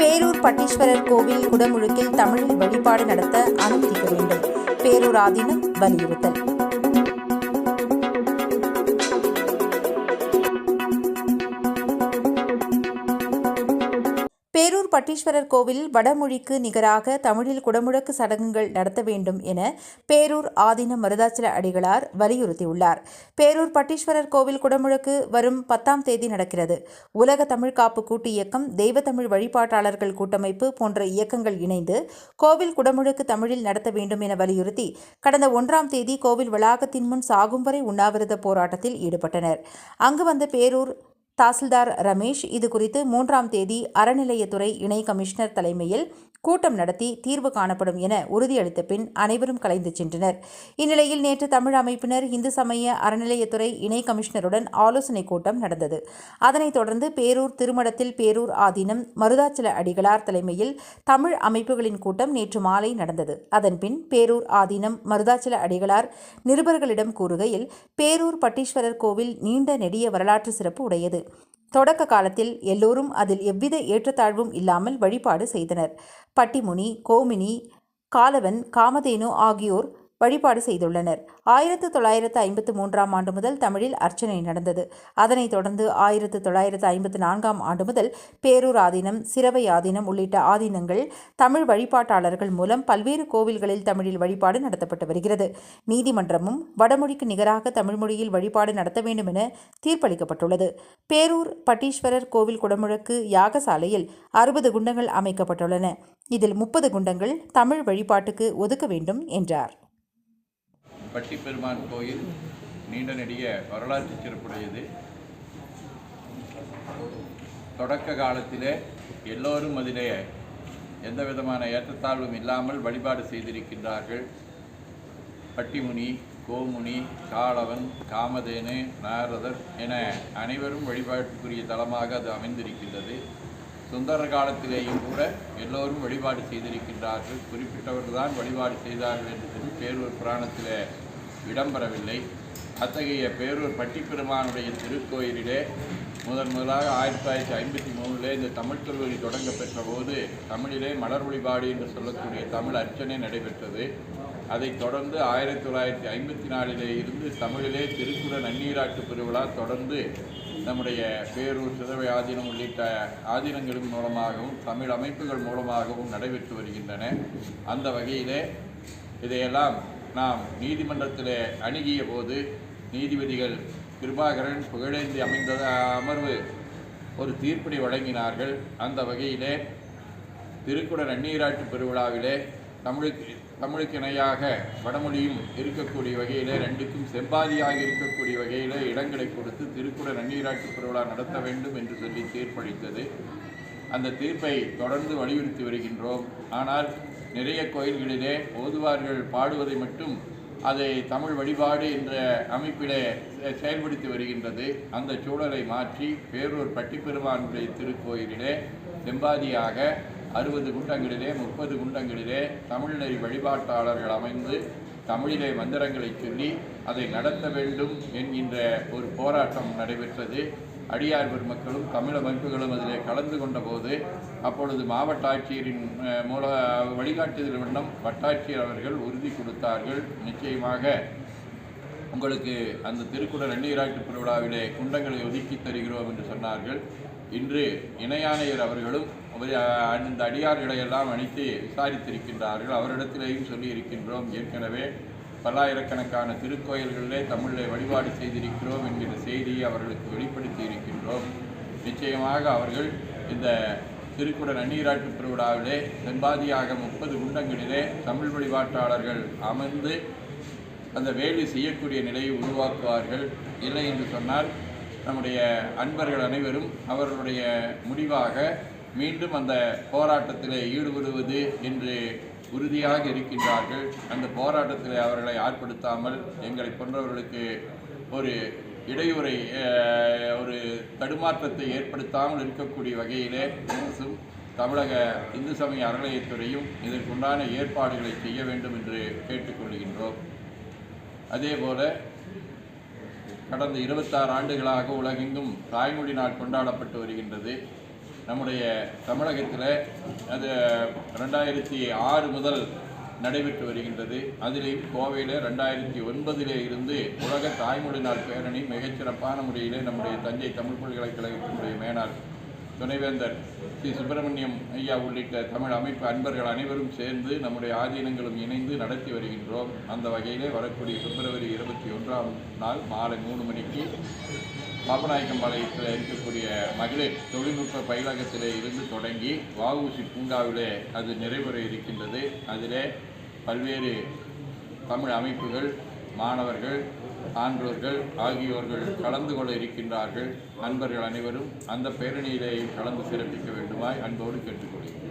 பேரூர் பட்டீஸ்வரர் கோவில் குடமுழுக்கில் தமிழில் வழிபாடு நடத்த அனுமதிக்க வேண்டும். பேரூர் ஆதீனம் வலியுறுத்தல். பட்டீஸ்வரர் கோவிலில் வடமொழிக்கு நிகராக தமிழில் குடமுழக்கு சடங்குகள் நடத்த வேண்டும் என பேரூர் ஆதீன மருதாச்சல அடிகளார் வலியுறுத்தியுள்ளார். பேரூர் பட்டீஸ்வரர் கோவில் குடமுழக்கு வரும் பத்தாம் தேதி நடக்கிறது. உலக தமிழ் காப்பு கூட்டு இயக்கம் தெய்வத்தமிழ் வழிபாட்டாளர்கள் கூட்டமைப்பு போன்ற இயக்கங்கள் இணைந்து கோவில் குடமுழக்கு தமிழில் நடத்த வேண்டும் என வலியுறுத்தி கடந்த ஒன்றாம் தேதி கோவில் வளாகத்தின் முன் சாகும் வரை உண்ணாவிரத போராட்டத்தில் ஈடுபட்டனர். அங்கு வந்த பேரூர் தாசில்தார் ரமேஷ் இது குறித்து மூன்றாம் தேதி அறநிலையத்துறை இணை கமிஷனர் தலைமையில் கூட்டம் நடத்தி தீர்வு காணப்படும் என உறுதியளித்த பின் அனைவரும் கலைந்து சென்றனர். இந்நிலையில் நேற்று தமிழ் அமைப்பினர் இந்து சமய அறநிலையத்துறை இணை கமிஷனருடன் ஆலோசனைக் கூட்டம் நடந்தது. அதனைத் தொடர்ந்து பேரூர் திருமடத்தில் பேரூர் ஆதீனம் மருதாச்சல அடிகளார் தலைமையில் தமிழ் அமைப்புகளின் கூட்டம் நேற்று மாலை நடந்தது. அதன்பின் பேரூர் ஆதீனம் மருதாச்சல அடிகளார் நிருபர்களிடம் கூறுகையில் பேரூர் பட்டீஸ்வரர் கோவில் நீண்ட நெடிய வரலாற்று சிறப்பு உடையது. தொடக்க காலத்தில் எல்லோரும் அதில் எவ்வித ஏற்றத்தாழ்வும் இல்லாமல் வழிபாடு செய்தனர். பட்டிமுனி கோமினி காலவன் காமதேனு ஆகியோர் வழிபாடு செய்துள்ளனர். ஆயிரத்து தொள்ளாயிரத்து ஐம்பத்து மூன்றாம் ஆண்டு முதல் தமிழில் அர்ச்சனை நடந்தது. அதனைத் தொடர்ந்து ஆயிரத்து தொள்ளாயிரத்து ஐம்பத்து நான்காம் ஆண்டு முதல் பேரூர் ஆதீனம் சிறவை ஆதீனம் உள்ளிட்ட ஆதீனங்கள் தமிழ் வழிபாட்டாளர்கள் மூலம் பல்வேறு கோவில்களில் தமிழில் வழிபாடு நடத்தப்பட்டு வருகிறது. நீதிமன்றமும் வடமொழிக்கு நிகராக தமிழ் மொழியில் வழிபாடு நடத்த வேண்டும் என தீர்ப்பளிக்கப்பட்டுள்ளது. பேரூர் பட்டீஸ்வரர் கோவில் குடமுழக்கு யாகசாலையில் அறுபது குண்டங்கள் அமைக்கப்பட்டுள்ளன. இதில் முப்பது குண்டங்கள் தமிழ் வழிபாட்டுக்கு ஒதுக்க வேண்டும் என்றார். பட்டிப்பெருமான் கோயில் நீண்ட நெடிய வரலாற்று சிறப்புடையது. தொடக்க காலத்திலே எல்லோரும் அதிலே எந்த விதமான ஏற்றத்தாழ்வும் இல்லாமல் வழிபாடு செய்திருக்கின்றார்கள். பட்டிமுனி கோமுனி காளவன் காமதேனு நாரதர் என அனைவரும் வழிபாட்டுக்குரிய தலமாக அது அமைந்திருக்கின்றது. சுந்தர காலத்திலேயும் கூட எல்லோரும் வழிபாடு செய்திருக்கின்றார்கள். குறிப்பிட்டவர்கள் தான் வழிபாடு செய்தார்கள் என்று சொல்லி பேரூர் புராணத்திலே இடம்பெறவில்லை. அத்தகைய பேரூர் பட்டிப்பெருமானுடைய திருக்கோயிலிலே முதன் முதலாக ஆயிரத்தி தொள்ளாயிரத்தி ஐம்பத்தி மூணிலே இந்த தமிழ் கல்லூரி தொடங்க பெற்ற போது தமிழிலே மலர் வழிபாடு என்று சொல்லக்கூடிய தமிழ் அர்ச்சனை நடைபெற்றது. அதைத் தொடர்ந்து ஆயிரத்தி தொள்ளாயிரத்தி ஐம்பத்தி நாலிலே இருந்து தமிழிலே திருக்குற நன்னீராட்டு பெருவிழா தொடர்ந்து நம்முடைய பேரூர் சிதவை ஆதீனம் உள்ளிட்ட ஆதீனங்களின் மூலமாகவும் தமிழ் அமைப்புகள் மூலமாகவும் நடைபெற்று வருகின்றன. அந்த வகையிலே இதையெல்லாம் நாம் நீதிமன்றத்திலே அணுகிய போது நீதிபதிகள் கிருபாகரன் புகழேந்தி அமைந்த அமர்வு ஒரு தீர்ப்பினை வழங்கினார்கள். அந்த வகையிலே திருக்குட அந்நீராட்டு பெருவிழாவிலே தமிழுக்கு தமிழுக்கு இணையாக வடமொழியும் இருக்கக்கூடிய வகையிலே ரெண்டுக்கும் செம்பாதியாக இருக்கக்கூடிய வகையிலே இடங்களை கொடுத்து திருக்குட நன்னீராட்டு பெருவிழா நடத்த வேண்டும் என்று சொல்லி தீர்ப்பளித்தது. அந்த தீர்ப்பை தொடர்ந்து வலியுறுத்தி வருகின்றோம். ஆனால் நிறைய கோயில்களிலே ஓதுவார்கள் பாடுவதை மட்டும் அதை தமிழ் வழிபாடு என்ற அமைப்பிலே செ- செயல்படுத்தி வருகின்றது. அந்த சூழலை மாற்றி பேரூர் பட்டிப்பெருமானுடைய திருக்கோயிலிலே செம்பாதியாக அறுபது குண்டங்களிலே முப்பது குண்டங்களிலே தமிழ்நெறி வழிபாட்டாளர்கள் அமைந்து தமிழிலே மந்திரங்களை சொல்லி அதை நடத்த வேண்டும் என்கின்ற ஒரு போராட்டம் நடைபெற்றது. அடியார் பெருமக்களும் தமிழ் அமைப்புகளும் அதிலே கலந்து கொண்ட போது அப்பொழுது மாவட்ட ஆட்சியரின் மூல வழிகாட்டுதல் வண்ணம் வட்டாட்சியர் அவர்கள் உறுதி கொடுத்தார்கள். நிச்சயமாக உங்களுக்கு அந்த திருக்குறள் நன்னீராட்டு பெருவிழாவிலே குண்டங்களை ஒதுக்கி தருகிறோம் என்று சொன்னார்கள். இன்று இணையானையர் அவர்களும் அந்த அடியார்களை எல்லாம் அழைத்து விசாரித்திருக்கின்றார்கள். அவரிடத்திலேயும் சொல்லியிருக்கின்றோம். ஏற்கனவே பல்லாயிரக்கணக்கான திருக்கோயில்களிலே தமிழை வழிபாடு செய்திருக்கிறோம் என்கிற செய்தியை அவர்களுக்கு வெளிப்படுத்தி இருக்கின்றோம் நிச்சயமாக அவர்கள் இந்த திருக்குட நன்னீராட்டு திருவிழாவிலே செம்பாதியாக முப்பது குண்டங்களிலே தமிழ் வழிபாட்டாளர்கள் அமர்ந்து அந்த வேலை செய்யக்கூடிய நிலையை உருவாக்குவார்கள். இல்லை என்று சொன்னால் நம்முடைய அன்பர்கள் அனைவரும் அவர்களுடைய முடிவாக மீண்டும் அந்த போராட்டத்தில் ஈடுபடுவது என்று உறுதியாக இருக்கின்றார்கள். அந்த போராட்டத்தில் அவர்களை ஆட்படுத்தாமல் எங்களை போன்றவர்களுக்கு ஒரு இடையூறை ஒரு தடுமாற்றத்தை ஏற்படுத்தாமல் இருக்கக்கூடிய வகையிலே அரசும் தமிழக இந்து சமய அறநிலையத்துறையும் இதற்குண்டான ஏற்பாடுகளை செய்ய வேண்டும் என்று கேட்டுக்கொள்கின்றோம். அதேபோல கடந்த இருபத்தாறு ஆண்டுகளாக உலகெங்கும் தாய்மொழி நாள் கொண்டாடப்பட்டு வருகின்றது. நம்முடைய தமிழகத்தில் அது ரெண்டாயிரத்தி ஆறு முதல் நடைபெற்று வருகின்றது. அதிலேயும் கோவையில் ரெண்டாயிரத்தி ஒன்பதிலே இருந்து உலக தாய்மொழி நாள் பேரணி மிகச்சிறப்பான முறையிலே நம்முடைய தஞ்சை தமிழ் பல்கலைக்கழகத்தினுடைய மேனார் துணைவேந்தர் ஸ்ரீ சுப்பிரமணியம் ஐயா உள்ளிட்ட தமிழ் அமைப்பு அன்பர்கள் அனைவரும் சேர்ந்து நம்முடைய ஆதீனங்களும் இணைந்து நடத்தி வருகின்றோம். அந்த வகையிலே வரக்கூடிய பிப்ரவரி இருபத்தி ஒன்றாம் நாள் மாலை மூணு மணிக்கு. பாபநாயக்கம்பாளையத்தில் இருக்கக்கூடிய மகளிர் தொழில்நுட்ப பயிலகத்திலே இருந்து தொடங்கி வஉசி பூங்காவிலே அது நிறைவேற இருக்கின்றது. அதிலே பல்வேறு தமிழ் அமைப்புகள் மாணவர்கள் ஆன்றோர்கள் ஆகியோர்கள் கலந்து கொள்ள இருக்கின்றார்கள். நண்பர்கள் அனைவரும் அந்த பேரணியிலே கலந்து சிறப்பிக்க வேண்டுமாய் அன்போடு கேட்டுக்கொள்கிறேன்.